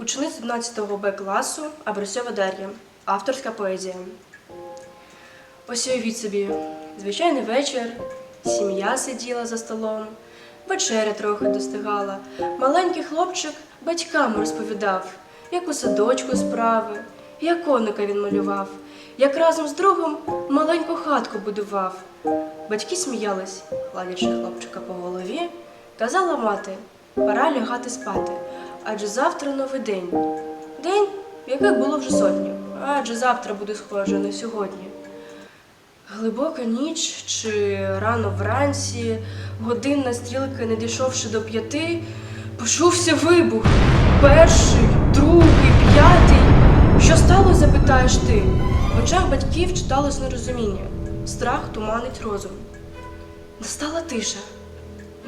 Учениця 11 Б класу Абрусьова Дар'я. Авторська поезія. Ось уявіть собі, звичайний вечір, сім'я сиділа за столом, вечеря трохи достигала. Маленький хлопчик батькам розповідав, як у садочку справи, як коника він малював, як разом з другом маленьку хатку будував. Батьки сміялись, гладячи хлопчика по голові, казала мати, пора лягати спати, адже завтра новий день. День, яких було вже сотню, адже завтра буде схоже на сьогодні. Глибока ніч чи рано вранці, годинна стрілка, не дійшовши до п'яти, почувся вибух. Перший, другий, п'ятий. Що стало, запитаєш ти? В очах батьків читалось нерозуміння. Страх туманить розум. Настала тиша.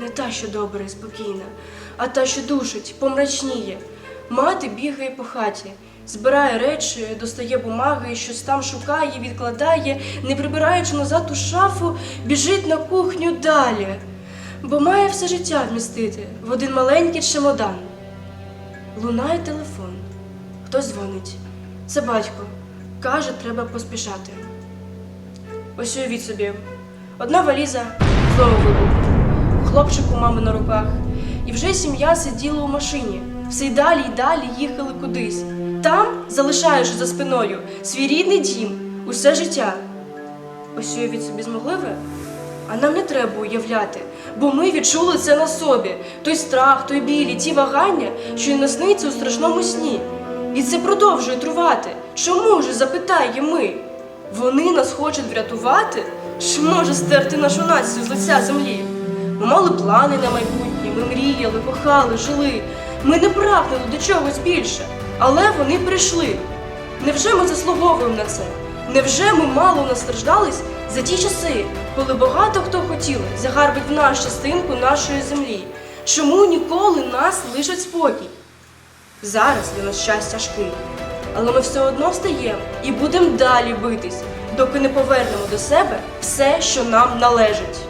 Не та, що добра і спокійна, а та, що душить, помрачніє. Мати бігає по хаті, збирає речі, достає бумаги, щось там шукає, відкладає, не прибираючи назад у шафу, біжить на кухню далі, бо має все життя вмістити в один маленький чемодан. Лунає телефон. Хтось дзвонить. Це батько. Каже, треба поспішати. Ось уявіть собі. Одна валіза знову вибух. Хлопчик у мами на руках. І вже сім'я сиділа у машині. Все й далі й далі їхали кудись. Там, залишаючи за спиною свій рідний дім, усе життя. Ось уявіть собі змогли ви? А нам не треба уявляти, бо ми відчули це на собі. Той страх, той біль і ті вагання, що й насниться у страшному сні. І це продовжує трувати. Чому ж запитає ми? Вони нас хочуть врятувати? Чи може стерти нашу націю з лиця землі? Ми мали плани на майбутнє, ми мріяли, кохали, жили. Ми не прагнули до чогось більше, але вони прийшли. Невже ми заслуговуємо на це? Невже ми мало настраждались за ті часи, коли багато хто хотіли загарбить в нас частинку нашої землі? Чому ніколи нас лишать спокій? Зараз для нас час тяжкий, але ми все одно встаємо і будемо далі битись, доки не повернемо до себе все, що нам належить.